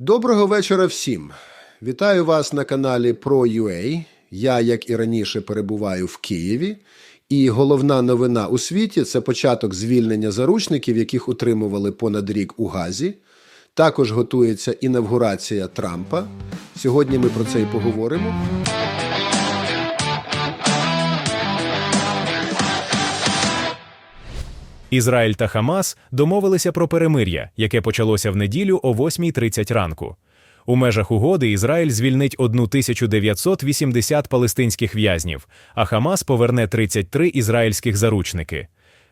Доброго вечора всім. Вітаю вас на каналі ProUA. Я, як і раніше, перебуваю в Києві. І головна новина у світі це початок звільнення заручників, яких утримували понад рік у Газі. Також готується інавгурація Трампа. Сьогодні ми про це і поговоримо. Ізраїль та Хамас домовилися про перемир'я, яке почалося в неділю о 8.30 ранку. У межах угоди Ізраїль звільнить 1980 палестинських в'язнів, а Хамас поверне 33 ізраїльських заручники.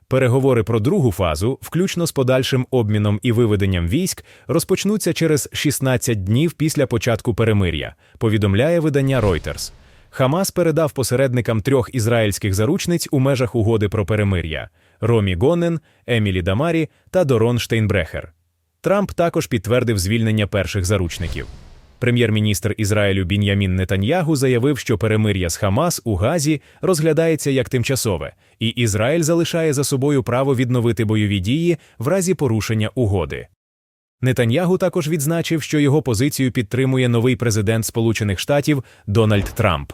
Переговори про другу фазу, включно з подальшим обміном і виведенням військ, розпочнуться через 16 днів після початку перемир'я, повідомляє видання Reuters. Хамас передав посередникам трьох ізраїльських заручниць у межах угоди про перемир'я Ромі Гонен, Емілі Дамарі та Дорон Штейнбрехер. Трамп також підтвердив звільнення перших заручників. Прем'єр-міністр Ізраїлю Бін'ямін Нетаньягу заявив, що перемир'я з Хамас у Газі розглядається як тимчасове, і Ізраїль залишає за собою право відновити бойові дії в разі порушення угоди. Нетаньягу також відзначив, що його позицію підтримує новий президент Сполучених Штатів Дональд Трамп.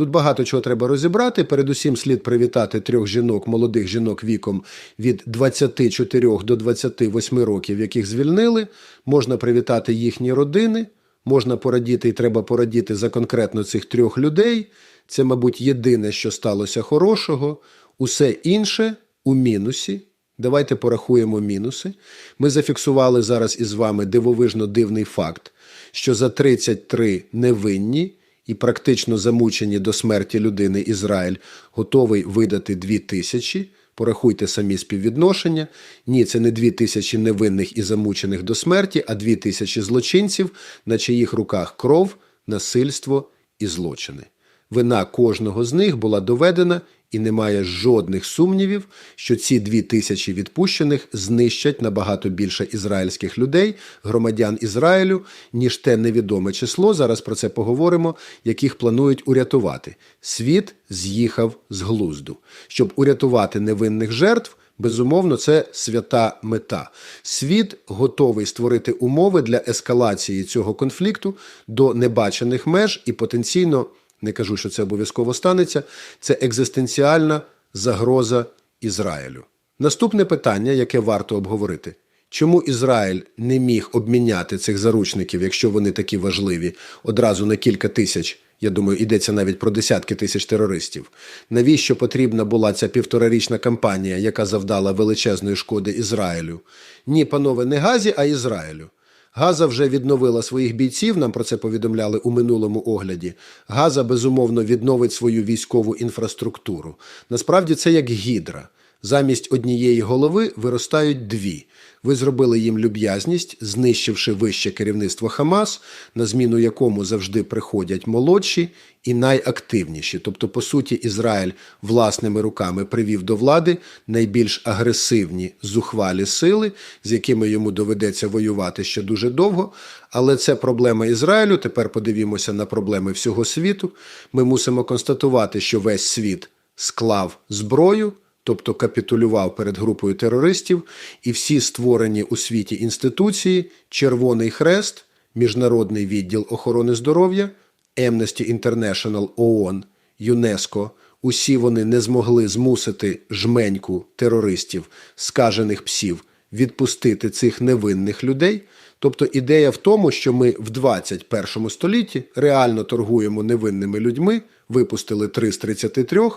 Тут багато чого треба розібрати. Передусім слід привітати трьох жінок, молодих жінок віком від 24 до 28 років, яких звільнили. Можна привітати їхні родини, можна порадіти і треба порадіти за конкретно цих трьох людей. Це, мабуть, єдине, що сталося хорошого. Усе інше у мінусі. Давайте порахуємо мінуси. Ми зафіксували зараз із вами дивовижно дивний факт, що за 33 невинні і практично замучені до смерті людини Ізраїль готовий видати дві тисячі. Порахуйте самі співвідношення. Ні, це не дві тисячі невинних і замучених до смерті, а дві тисячі злочинців, на чиїх руках кров, насильство і злочини. Вина кожного з них була доведена і немає жодних сумнівів, що ці дві тисячі відпущених знищать набагато більше ізраїльських людей, громадян Ізраїлю, ніж те невідоме число. Зараз про це поговоримо, яких планують урятувати. Світ з'їхав з глузду, щоб урятувати невинних жертв. Безумовно, це свята мета. Світ готовий створити умови для ескалації цього конфлікту до небачених меж і потенційно не кажу, що це обов'язково станеться, це екзистенціальна загроза Ізраїлю. Наступне питання, яке варто обговорити. Чому Ізраїль не міг обміняти цих заручників, якщо вони такі важливі, одразу на кілька тисяч? Я думаю, йдеться навіть про десятки тисяч терористів. Навіщо потрібна була ця півторарічна кампанія, яка завдала величезної шкоди Ізраїлю? Ні, панове, не Газі, а Ізраїлю. Газа вже відновила своїх бійців. Нам про це повідомляли у минулому огляді. Газа безумовно відновить свою військову інфраструктуру. Насправді це як гідра. Замість однієї голови виростають дві. Ви зробили їм люб'язність, знищивши вище керівництво Хамас, на зміну якому завжди приходять молодші і найактивніші. Тобто, по суті, Ізраїль власними руками привів до влади найбільш агресивні зухвалі сили, з якими йому доведеться воювати ще дуже довго. Але це проблема Ізраїлю. Тепер подивімося на проблеми всього світу. Ми мусимо констатувати, що весь світ склав зброю тобто капітулював перед групою терористів, і всі створені у світі інституції Червоний Хрест, Міжнародний відділ охорони здоров'я, Amnesty International ООН, ЮНЕСКО. Усі вони не змогли змусити жменьку терористів, скажених псів, відпустити цих невинних людей. Тобто ідея в тому, що ми в 21 столітті реально торгуємо невинними людьми, випустили 3 з 33,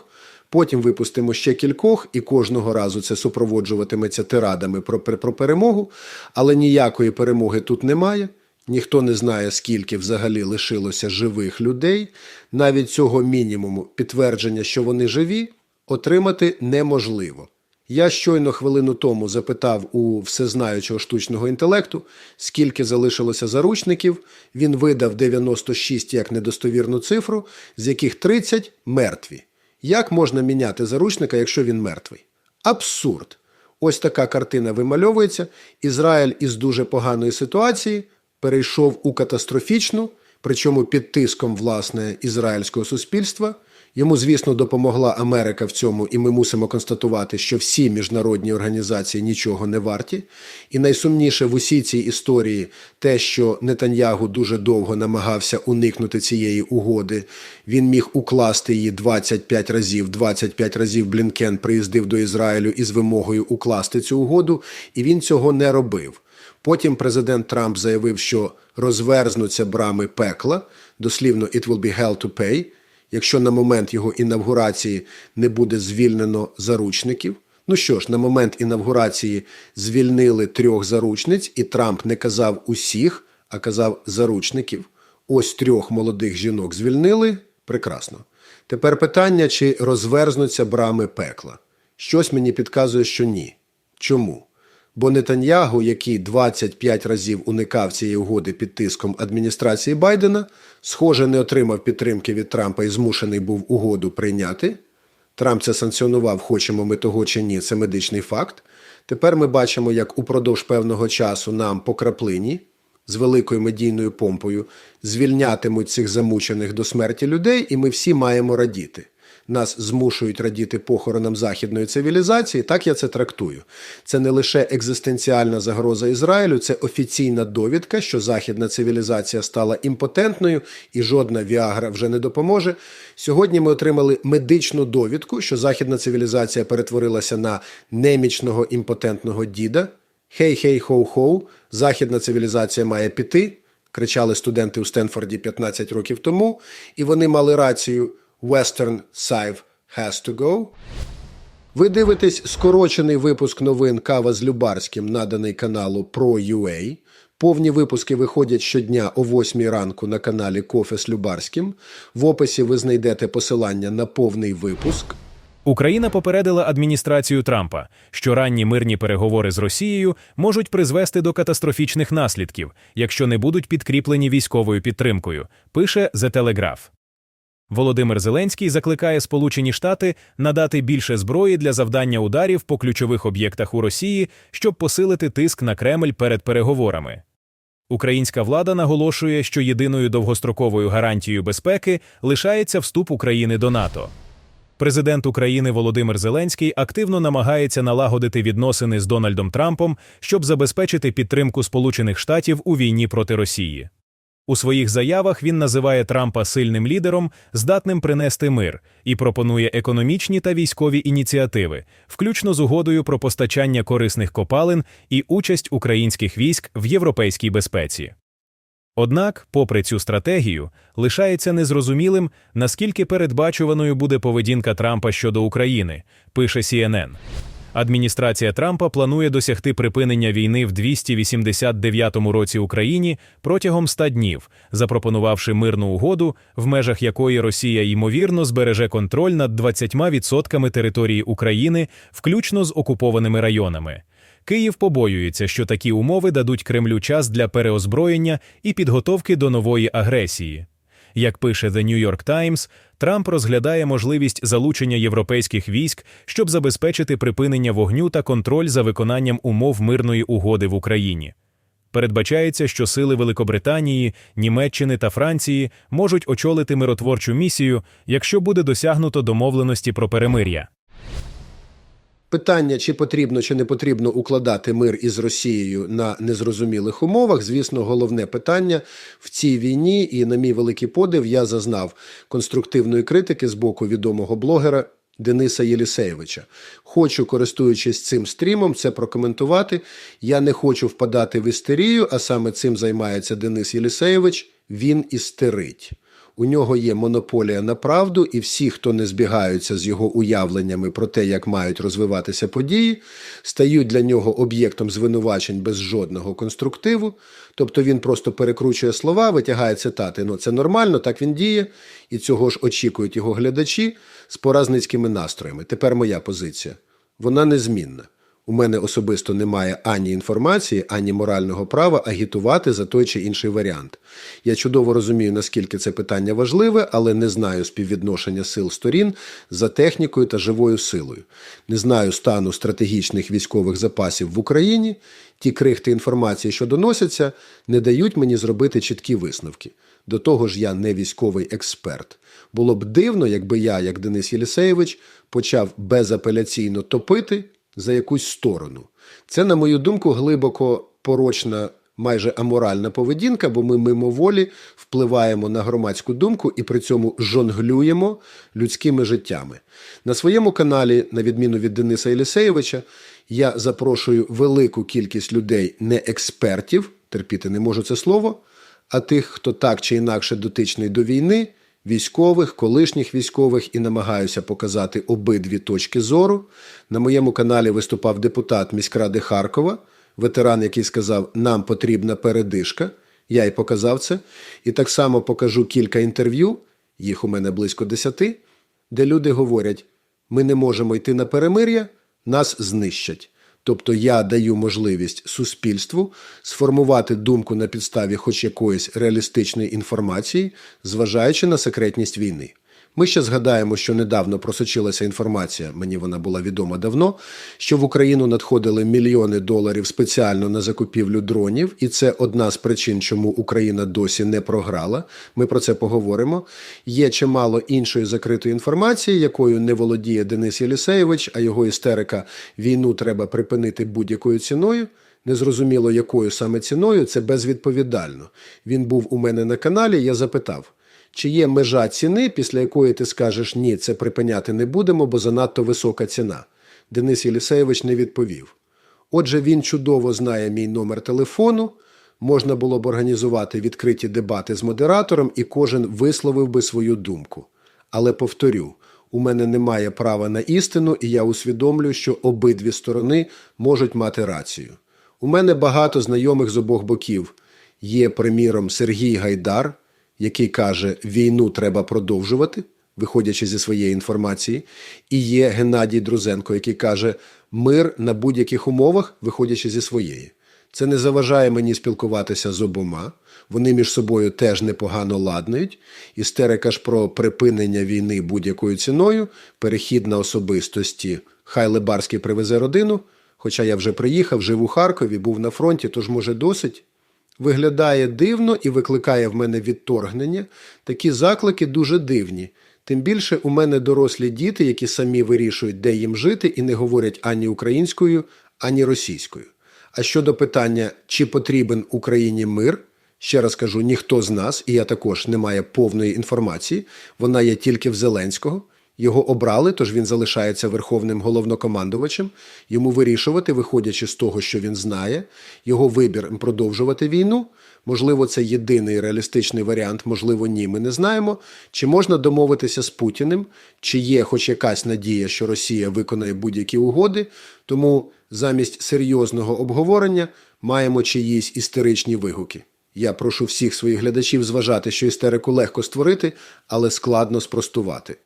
Потім випустимо ще кількох, і кожного разу це супроводжуватиметься тирадами про, про перемогу. Але ніякої перемоги тут немає. Ніхто не знає, скільки взагалі лишилося живих людей. Навіть цього мінімуму підтвердження, що вони живі, отримати неможливо. Я щойно хвилину тому запитав у всезнаючого штучного інтелекту, скільки залишилося заручників. Він видав 96 як недостовірну цифру, з яких 30 мертві. Як можна міняти заручника, якщо він мертвий? Абсурд. Ось така картина вимальовується. Ізраїль із дуже поганої ситуації перейшов у катастрофічну, причому під тиском власне ізраїльського суспільства. Йому, звісно, допомогла Америка в цьому, і ми мусимо констатувати, що всі міжнародні організації нічого не варті. І найсумніше в усій цій історії те, що Нетаньягу дуже довго намагався уникнути цієї угоди. Він міг укласти її 25 разів. 25 разів Блінкен приїздив до Ізраїлю із вимогою укласти цю угоду, і він цього не робив. Потім президент Трамп заявив, що розверзнуться брами пекла, дослівно «it will be hell to pay», якщо на момент його інавгурації не буде звільнено заручників. Ну що ж, на момент інавгурації звільнили трьох заручниць, і Трамп не казав усіх, а казав заручників. Ось трьох молодих жінок звільнили. Прекрасно. Тепер питання, чи розверзнуться брами пекла. Щось мені підказує, що ні. Чому? Бо Нетаньягу, який 25 разів уникав цієї угоди під тиском адміністрації Байдена, схоже, не отримав підтримки від Трампа і змушений був угоду прийняти. Трамп це санкціонував, хочемо ми того чи ні, це медичний факт. Тепер ми бачимо, як упродовж певного часу нам по краплині з великою медійною помпою звільнятимуть цих замучених до смерті людей, і ми всі маємо радіти. Нас змушують радіти похоронам західної цивілізації. Так я це трактую. Це не лише екзистенціальна загроза Ізраїлю, це офіційна довідка, що західна цивілізація стала імпотентною і жодна віагра вже не допоможе. Сьогодні ми отримали медичну довідку, що західна цивілізація перетворилася на немічного імпотентного діда. Хей-хей-хоу-хоу, західна цивілізація має піти. Кричали студенти у Стенфорді 15 років тому, і вони мали рацію. Western Side has to go. Ви дивитесь скорочений випуск новин Кава з Любарським, наданий каналу Pro.ua. Повні випуски виходять щодня о 8 ранку на каналі Кофе з Любарським. В описі ви знайдете посилання на повний випуск. Україна попередила адміністрацію Трампа, що ранні мирні переговори з Росією можуть призвести до катастрофічних наслідків, якщо не будуть підкріплені військовою підтримкою, пише The Telegraph. Володимир Зеленський закликає Сполучені Штати надати більше зброї для завдання ударів по ключових об'єктах у Росії, щоб посилити тиск на Кремль перед переговорами. Українська влада наголошує, що єдиною довгостроковою гарантією безпеки лишається вступ України до НАТО. Президент України Володимир Зеленський активно намагається налагодити відносини з Дональдом Трампом, щоб забезпечити підтримку Сполучених Штатів у війні проти Росії. У своїх заявах він називає Трампа сильним лідером, здатним принести мир, і пропонує економічні та військові ініціативи, включно з угодою про постачання корисних копалин і участь українських військ в європейській безпеці. Однак, попри цю стратегію, лишається незрозумілим, наскільки передбачуваною буде поведінка Трампа щодо України, пише CNN. Адміністрація Трампа планує досягти припинення війни в 289 році Україні протягом 100 днів, запропонувавши мирну угоду, в межах якої Росія ймовірно збереже контроль над 20% території України, включно з окупованими районами. Київ побоюється, що такі умови дадуть Кремлю час для переозброєння і підготовки до нової агресії. Як пише The New York Times, Трамп розглядає можливість залучення європейських військ, щоб забезпечити припинення вогню та контроль за виконанням умов мирної угоди в Україні. Передбачається, що сили Великобританії, Німеччини та Франції можуть очолити миротворчу місію, якщо буде досягнуто домовленості про перемир'я. Питання, чи потрібно чи не потрібно укладати мир із Росією на незрозумілих умовах, звісно, головне питання в цій війні. І, на мій великий подив, я зазнав конструктивної критики з боку відомого блогера Дениса Єлісеєвича. Хочу, користуючись цим стрімом, це прокоментувати. Я не хочу впадати в істерію, а саме цим займається Денис Єлісеєвич. Він істерить. У нього є монополія на правду, і всі, хто не збігаються з його уявленнями про те, як мають розвиватися події, стають для нього об'єктом звинувачень без жодного конструктиву. Тобто він просто перекручує слова, витягає цитати. Ну це нормально, так він діє, і цього ж очікують його глядачі з поразницькими настроями. Тепер моя позиція. Вона незмінна. У мене особисто немає ані інформації, ані морального права агітувати за той чи інший варіант. Я чудово розумію, наскільки це питання важливе, але не знаю співвідношення сил сторін за технікою та живою силою. Не знаю стану стратегічних військових запасів в Україні. Ті крихти інформації, що доносяться, не дають мені зробити чіткі висновки. До того ж, я не військовий експерт. Було б дивно, якби я, як Денис Єлісеєвич, почав безапеляційно топити за якусь сторону. Це, на мою думку, глибоко порочна, майже аморальна поведінка, бо ми мимоволі впливаємо на громадську думку і при цьому жонглюємо людськими життями. На своєму каналі, на відміну від Дениса Єлісеєвича, я запрошую велику кількість людей, не експертів, терпіти не можу це слово, а тих, хто так чи інакше дотичний до війни, військових, колишніх військових і намагаюся показати обидві точки зору. На моєму каналі виступав депутат міськради Харкова, ветеран, який сказав, нам потрібна передишка. Я й показав це. І так само покажу кілька інтерв'ю, їх у мене близько десяти, де люди говорять: ми не можемо йти на перемир'я, нас знищать. Тобто я даю можливість суспільству сформувати думку на підставі хоч якоїсь реалістичної інформації, зважаючи на секретність війни. Ми ще згадаємо, що недавно просочилася інформація, мені вона була відома давно, що в Україну надходили мільйони доларів спеціально на закупівлю дронів, і це одна з причин, чому Україна досі не програла. Ми про це поговоримо. Є чимало іншої закритої інформації, якою не володіє Денис Єлісеєвич, а його істерика війну треба припинити будь-якою ціною. Незрозуміло, якою саме ціною, це безвідповідально. Він був у мене на каналі. Я запитав. Чи є межа ціни, після якої ти скажеш ні, це припиняти не будемо, бо занадто висока ціна? Денис Єлісеєвич не відповів. Отже, він чудово знає мій номер телефону. Можна було б організувати відкриті дебати з модератором, і кожен висловив би свою думку. Але повторю, у мене немає права на істину, і я усвідомлюю, що обидві сторони можуть мати рацію. У мене багато знайомих з обох боків. Є, приміром, Сергій Гайдар який каже, війну треба продовжувати, виходячи зі своєї інформації, і є Геннадій Друзенко, який каже, мир на будь-яких умовах, виходячи зі своєї. Це не заважає мені спілкуватися з обома. Вони між собою теж непогано ладнають. Істерика ж про припинення війни будь-якою ціною, перехід на особистості. Хай Лебарський привезе родину. Хоча я вже приїхав, жив у Харкові, був на фронті, тож може досить. Виглядає дивно і викликає в мене відторгнення. Такі заклики дуже дивні. Тим більше у мене дорослі діти, які самі вирішують, де їм жити, і не говорять ані українською, ані російською. А щодо питання, чи потрібен Україні мир, ще раз кажу, ніхто з нас, і я також не має повної інформації, вона є тільки в Зеленського. Його обрали, тож він залишається верховним головнокомандувачем. Йому вирішувати, виходячи з того, що він знає, його вибір продовжувати війну. Можливо, це єдиний реалістичний варіант, можливо, ні. Ми не знаємо. Чи можна домовитися з Путіним, чи є хоч якась надія, що Росія виконає будь-які угоди. Тому замість серйозного обговорення маємо чиїсь істеричні вигуки. Я прошу всіх своїх глядачів зважати, що істерику легко створити, але складно спростувати.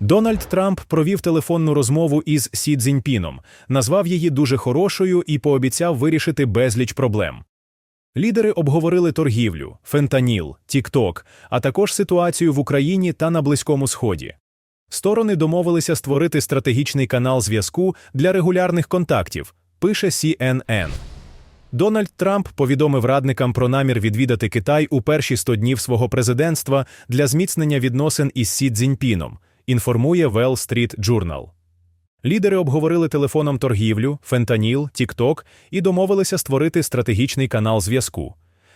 Дональд Трамп провів телефонну розмову із Сі Цзіньпіном, назвав її дуже хорошою і пообіцяв вирішити безліч проблем. Лідери обговорили торгівлю, фентаніл, Тікток, а також ситуацію в Україні та на Близькому Сході. Сторони домовилися створити стратегічний канал зв'язку для регулярних контактів, пише CNN. Дональд Трамп повідомив радникам про намір відвідати Китай у перші 100 днів свого президентства для зміцнення відносин із Сі Цзіньпіном, інформує Wall Street Journal. Лідери обговорили телефоном торгівлю, фентаніл, Тікток і домовилися створити стратегічний канал зв'язку.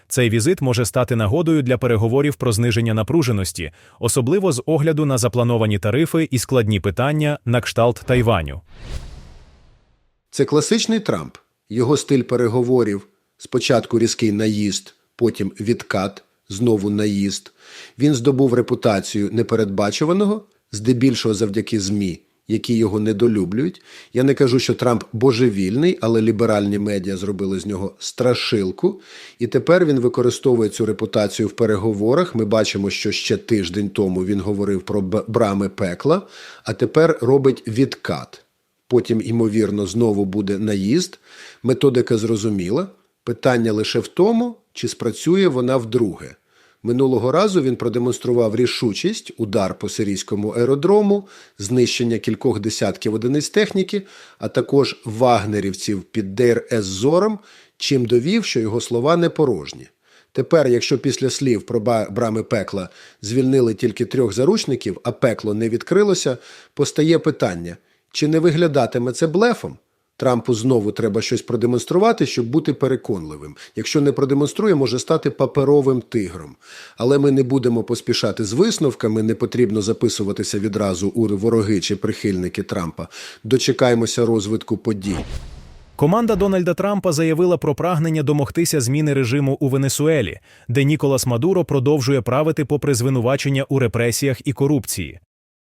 Цей візит може стати нагодою для переговорів про зниження напруженості, особливо з огляду на заплановані тарифи і складні питання на кшталт Тайваню. Це класичний Трамп. Його стиль переговорів спочатку різкий наїзд, потім відкат, знову наїзд. Він здобув репутацію непередбачуваного, здебільшого завдяки ЗМІ, які його недолюблюють. Я не кажу, що Трамп божевільний, але ліберальні медіа зробили з нього страшилку. І тепер він використовує цю репутацію в переговорах. Ми бачимо, що ще тиждень тому він говорив про брами пекла, а тепер робить відкат. потім, ймовірно, знову буде наїзд. Методика зрозуміла. Питання лише в тому, чи спрацює вона вдруге. Минулого разу він продемонстрував рішучість, удар по сирійському аеродрому, знищення кількох десятків одиниць техніки, а також вагнерівців під Дейр ес Зором, чим довів, що його слова не порожні. Тепер, якщо після слів про брами пекла звільнили тільки трьох заручників, а пекло не відкрилося, постає питання: чи не виглядатиме це блефом? Трампу знову треба щось продемонструвати, щоб бути переконливим. Якщо не продемонструє, може стати паперовим тигром. Але ми не будемо поспішати з висновками, не потрібно записуватися відразу у вороги чи прихильники Трампа. Дочекаємося розвитку подій. Команда Дональда Трампа заявила про прагнення домогтися зміни режиму у Венесуелі, де Ніколас Мадуро продовжує правити попри звинувачення у репресіях і корупції.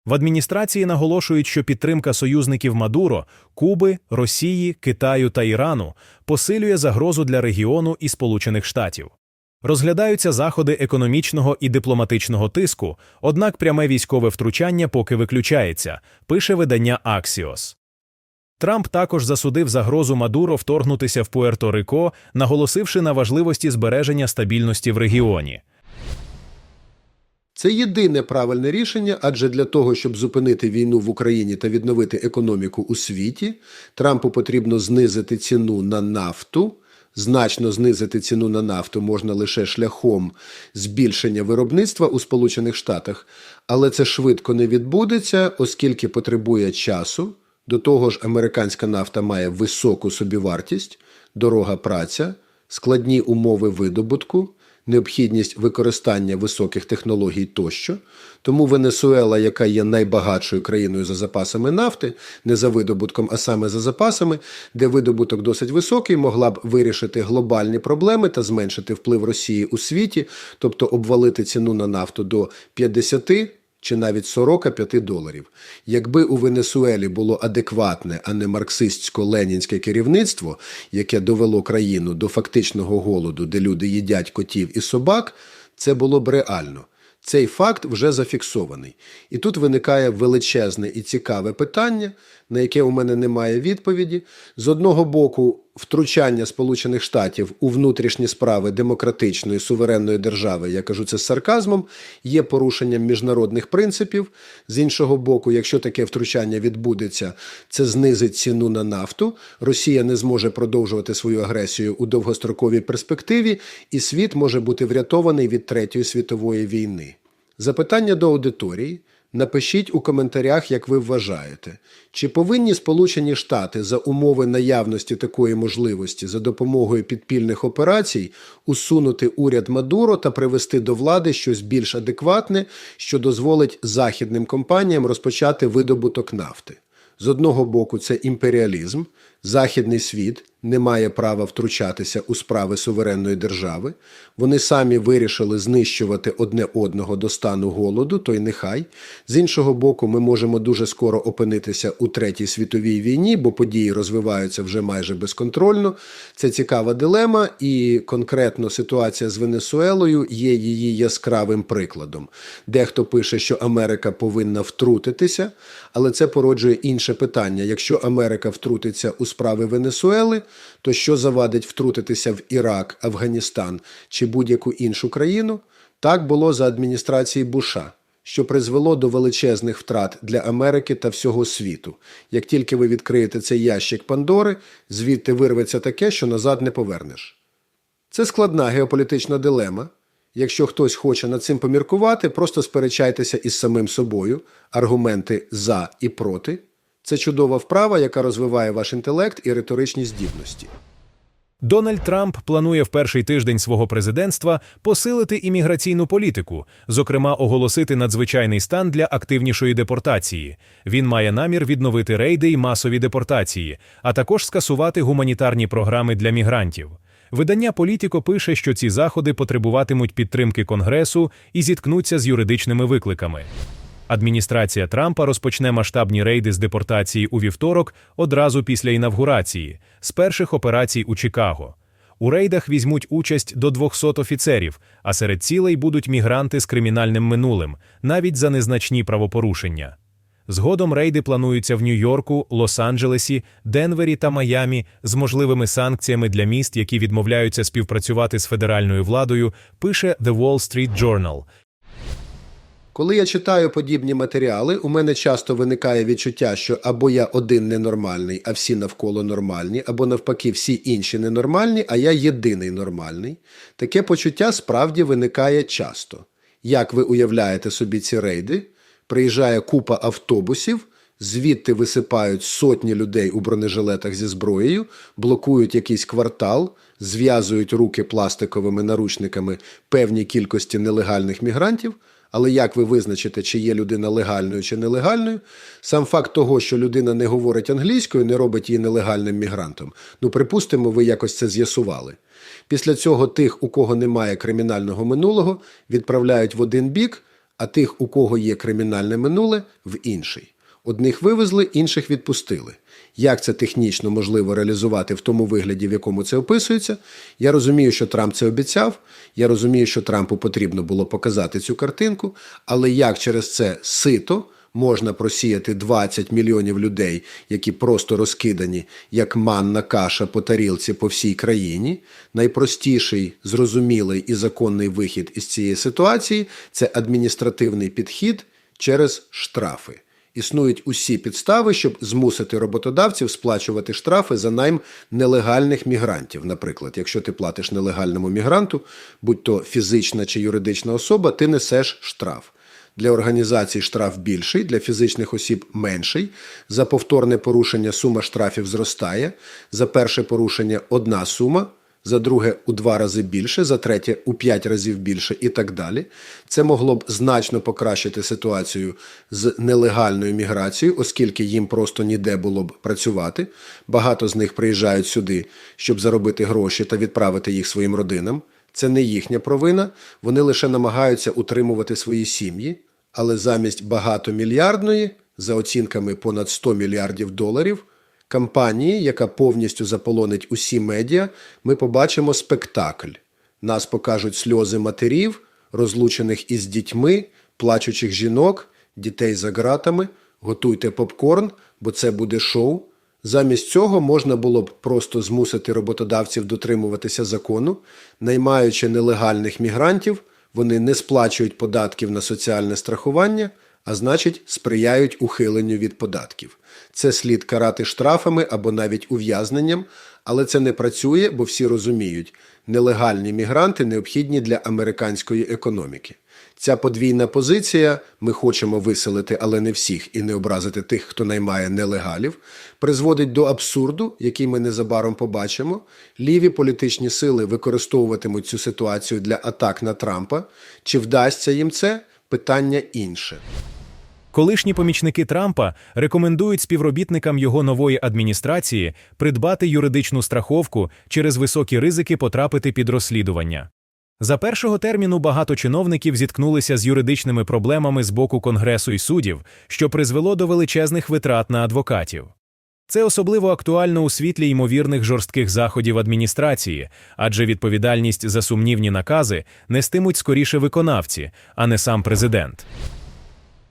В адміністрації наголошують, що підтримка союзників Мадуро, Куби, Росії, Китаю та Ірану посилює загрозу для регіону і Сполучених Штатів. Розглядаються заходи економічного і дипломатичного тиску, однак пряме військове втручання поки виключається, пише видання Axios. Трамп також засудив загрозу Мадуро вторгнутися в Пуерто-Рико, наголосивши на важливості збереження стабільності в регіоні. Це єдине правильне рішення, адже для того, щоб зупинити війну в Україні та відновити економіку у світі, Трампу потрібно знизити ціну на нафту. Значно знизити ціну на нафту можна лише шляхом збільшення виробництва у Сполучених Штатах, але це швидко не відбудеться, оскільки потребує часу. До того ж, американська нафта має високу собівартість, дорога праця, складні умови видобутку, необхідність використання високих технологій тощо. Тому Венесуела, яка є найбагатшою країною за запасами нафти, не за видобутком, а саме за запасами, де видобуток досить високий, могла б вирішити глобальні проблеми та зменшити вплив Росії у світі, тобто обвалити ціну на нафту до 50 чи навіть 45 доларів. Якби у Венесуелі було адекватне, а не марксистсько-ленінське керівництво, яке довело країну до фактичного голоду, де люди їдять котів і собак, це було б реально. Цей факт вже зафіксований. І тут виникає величезне і цікаве питання, на яке у мене немає відповіді. З одного боку, втручання Сполучених Штатів у внутрішні справи демократичної суверенної держави, я кажу це з сарказмом, є порушенням міжнародних принципів. З іншого боку, якщо таке втручання відбудеться, це знизить ціну на нафту. Росія не зможе продовжувати свою агресію у довгостроковій перспективі, і світ може бути врятований від Третьої світової війни. Запитання до аудиторії. Напишіть у коментарях, як ви вважаєте, чи повинні Сполучені Штати за умови наявності такої можливості за допомогою підпільних операцій усунути уряд Мадуро та привести до влади щось більш адекватне, що дозволить західним компаніям розпочати видобуток нафти. З одного боку, це імперіалізм, західний світ не має права втручатися у справи суверенної держави. Вони самі вирішили знищувати одне одного до стану голоду, то й нехай. З іншого боку, ми можемо дуже скоро опинитися у третій світовій війні, бо події розвиваються вже майже безконтрольно. Це цікава дилема, і конкретно ситуація з Венесуелою є її яскравим прикладом. Дехто пише, що Америка повинна втрутитися, але це породжує інше питання: якщо Америка втрутиться у справи Венесуели, то що завадить втрутитися в Ірак, Афганістан чи будь-яку іншу країну? Так було за адміністрації Буша, що призвело до величезних втрат для Америки та всього світу. Як тільки ви відкриєте цей ящик Пандори, звідти вирветься таке, що назад не повернеш. Це складна геополітична дилема. Якщо хтось хоче над цим поміркувати, просто сперечайтеся із самим собою, аргументи за і проти. Це чудова вправа, яка розвиває ваш інтелект і риторичні здібності. Дональд Трамп планує в перший тиждень свого президентства посилити імміграційну політику, зокрема оголосити надзвичайний стан для активнішої депортації. Він має намір відновити рейди й масові депортації, а також скасувати гуманітарні програми для мігрантів. Видання Політіко пише, що ці заходи потребуватимуть підтримки Конгресу і зіткнуться з юридичними викликами. Адміністрація Трампа розпочне масштабні рейди з депортації у вівторок одразу після інавгурації, з перших операцій у Чикаго. У рейдах візьмуть участь до 200 офіцерів, а серед цілей будуть мігранти з кримінальним минулим, навіть за незначні правопорушення. Згодом рейди плануються в Нью-Йорку, Лос-Анджелесі, Денвері та Майамі з можливими санкціями для міст, які відмовляються співпрацювати з федеральною владою, пише The Wall Street Journal. Коли я читаю подібні матеріали, у мене часто виникає відчуття, що або я один ненормальний, а всі навколо нормальні, або навпаки, всі інші ненормальні, а я єдиний нормальний. Таке почуття справді виникає часто. Як ви уявляєте собі ці рейди? Приїжджає купа автобусів, звідти висипають сотні людей у бронежилетах зі зброєю, блокують якийсь квартал, зв'язують руки пластиковими наручниками певній кількості нелегальних мігрантів. Але як ви визначите, чи є людина легальною чи нелегальною? Сам факт того, що людина не говорить англійською, не робить її нелегальним мігрантом. Ну, припустимо, ви якось це з'ясували. Після цього тих, у кого немає кримінального минулого, відправляють в один бік, а тих, у кого є кримінальне минуле, в інший. Одних вивезли, інших відпустили. Як це технічно можливо реалізувати в тому вигляді, в якому це описується? Я розумію, що Трамп це обіцяв. Я розумію, що Трампу потрібно було показати цю картинку, але як через це сито можна просіяти 20 мільйонів людей, які просто розкидані, як манна каша по тарілці по всій країні? Найпростіший, зрозумілий і законний вихід із цієї ситуації це адміністративний підхід через штрафи. Існують усі підстави, щоб змусити роботодавців сплачувати штрафи за найм нелегальних мігрантів. Наприклад, якщо ти платиш нелегальному мігранту, будь то фізична чи юридична особа, ти несеш штраф. Для організацій штраф більший, для фізичних осіб менший. За повторне порушення сума штрафів зростає. За перше порушення одна сума за друге у два рази більше, за третє у п'ять разів більше і так далі. Це могло б значно покращити ситуацію з нелегальною міграцією, оскільки їм просто ніде було б працювати. Багато з них приїжджають сюди, щоб заробити гроші та відправити їх своїм родинам. Це не їхня провина, вони лише намагаються утримувати свої сім'ї, але замість багатомільярдної, за оцінками понад 100 мільярдів доларів, кампанії, яка повністю заполонить усі медіа, ми побачимо спектакль. Нас покажуть сльози матерів, розлучених із дітьми, плачучих жінок, дітей за ґратами. Готуйте попкорн, бо це буде шоу. Замість цього можна було б просто змусити роботодавців дотримуватися закону, наймаючи нелегальних мігрантів, вони не сплачують податків на соціальне страхування, а значить, сприяють ухиленню від податків. Це слід карати штрафами або навіть ув'язненням, але це не працює, бо всі розуміють, нелегальні мігранти необхідні для американської економіки. Ця подвійна позиція ми хочемо виселити, але не всіх, і не образити тих, хто наймає нелегалів, призводить до абсурду, який ми незабаром побачимо. Ліві політичні сили використовуватимуть цю ситуацію для атак на Трампа. Чи вдасться їм це? Питання інше. Колишні помічники Трампа рекомендують співробітникам його нової адміністрації придбати юридичну страховку через високі ризики потрапити під розслідування. За першого терміну багато чиновників зіткнулися з юридичними проблемами з боку Конгресу і суддів, що призвело до величезних витрат на адвокатів. Це особливо актуально у світлі ймовірних жорстких заходів адміністрації, адже відповідальність за сумнівні накази нестимуть скоріше виконавці, а не сам президент.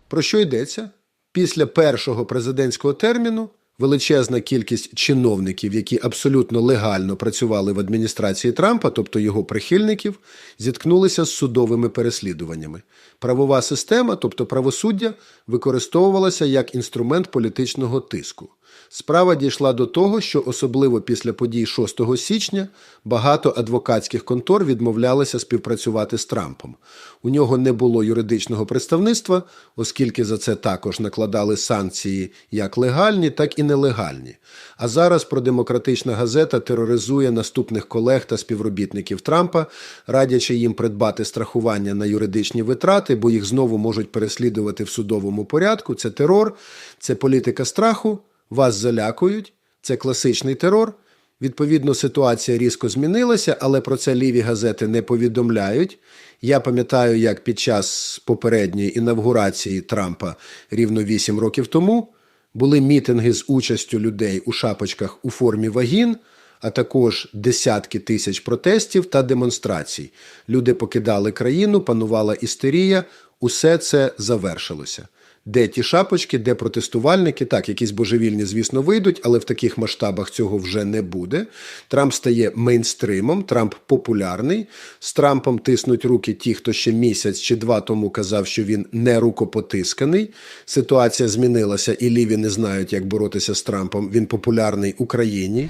Про що йдеться? Після першого президентського терміну величезна кількість чиновників, які абсолютно легально працювали в адміністрації Трампа, тобто його прихильників, зіткнулися з судовими переслідуваннями. Правова система, тобто правосуддя, використовувалася як інструмент політичного тиску. Справа дійшла до того, що особливо після подій 6 січня багато адвокатських контор відмовлялися співпрацювати з Трампом. У нього не було юридичного представництва, оскільки за це також накладали санкції як легальні, так і нелегальні. А зараз продемократична газета тероризує наступних колег та співробітників Трампа, радячи їм придбати страхування на юридичні витрати, бо їх знову можуть переслідувати в судовому порядку. Це терор, це політика страху. Вас залякують, це класичний терор. Відповідно, ситуація різко змінилася, але про це ліві газети не повідомляють. Я пам'ятаю, як під час попередньої інавгурації Трампа рівно 8 років тому були мітинги з участю людей у шапочках у формі вагін, а також десятки тисяч протестів та демонстрацій. Люди покидали країну, панувала істерія. Усе це завершилося. Де ті шапочки, де протестувальники? Так, якісь божевільні, звісно, вийдуть, але в таких масштабах цього вже не буде. Трамп стає мейнстримом, Трамп популярний. З Трампом тиснуть руки ті, хто ще місяць чи два тому казав, що він не рукопотисканий. Ситуація змінилася, і ліві не знають, як боротися з Трампом. Він популярний Україні.